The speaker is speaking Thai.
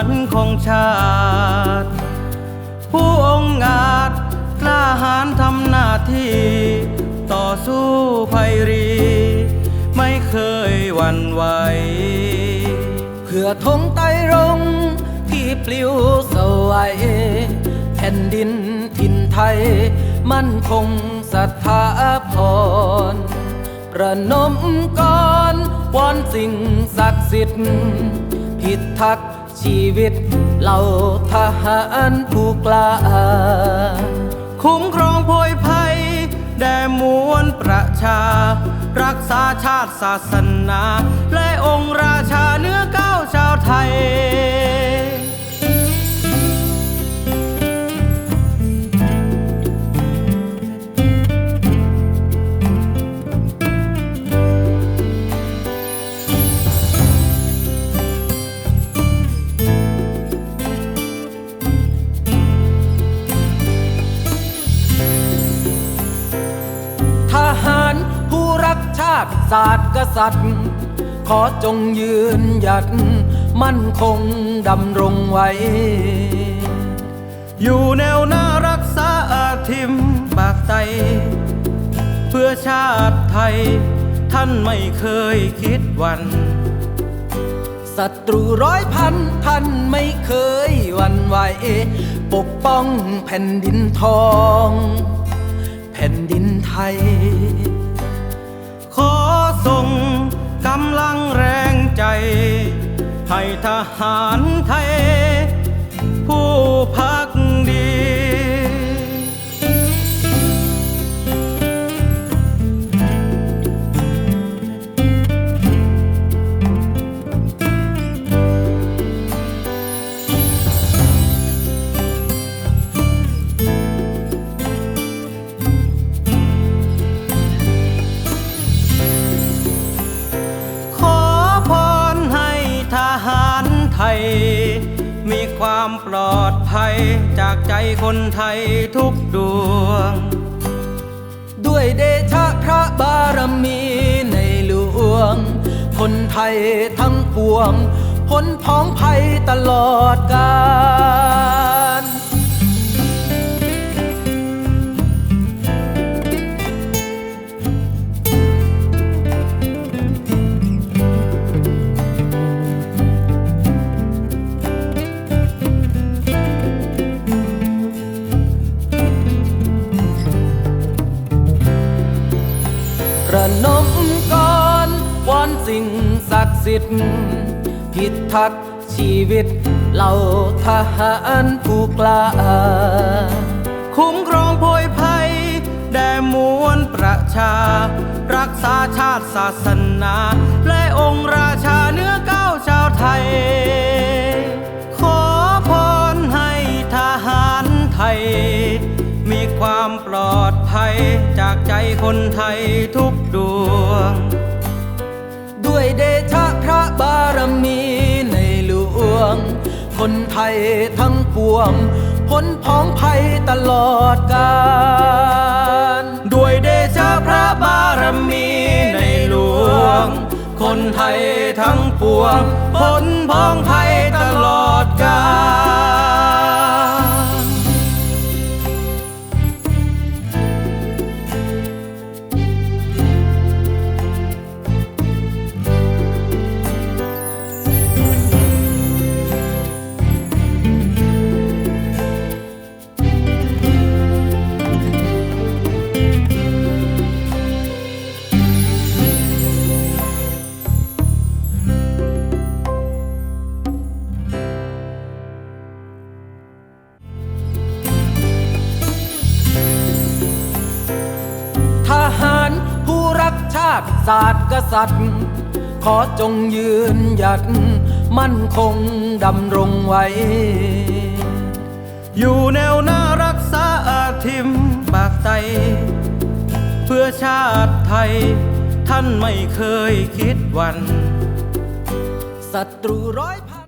ารของชาติ ผู้องค์อาจกล้าหาญทำหน้าที่ ต่อสู้ภัยรี ไม่เคยหวั่นไหว เพื่อธงไตรรงที่ปลิวสวยแผ่นดินถิ่นไทย มั่นคงศรัทธาพรประนมกรวอนสิ่งศักดิ์สิทธิ์พิทักษ์ ชีวิตเหล่าทหารผู้กล้า คุ้มครองโพยภัย แด่มวลประชา รักษาชาติศาสนา และองค์ราชาาติศาสตร์กษัตริย์ ขอจงยืนหยัด มั่นคงดำรงไว้ อยู่แนวหน้ารักษาอาทิมปากไต เพื่อชาติไทย ท่านไม่เคยคิดวันศัตรูร้อยพันท่านไม่เคยวันไหว ปกป้องแผ่นดินทอง ห้ทหารไท อดภัยจากใจคนไทยทุกดวง ด้วยเดชะพระบารมีในหลวง คนไทยทั้งปวงพ้นพ้องภัยตลอดกาล สิ่งศักดิ์สิทธิ์พิทักษ์ชีวิตเหล่าทหารผู้กล้า คุ้มครองโพยภัย แด่มวลประชา รักษาชาติศาสนา และองค์ราชาเนื้อเก้าวชาวไทย ขอพรให้ทหารไทย มีความปลอดภัยจากใจคนไทยทุกดวง ด้วยเดชะพระบารมีในหลวง คนไทยทั้งปวงพ้นพ้องภัยตลอดกาลด้วยเดชะพระบารมีในหลวง คนไทยทั้งปวงพ้นพ้องภัยตลอดกาลาติศาสตร์กษัตริย์ ขอจงยืนหยัด มั่นคงดำรงไว้ อยู่แนวหน้ารักษาอาทิมปากไต เพื่อชาติไทย ท่านไม่เคยคิดวันศัตรูร้อย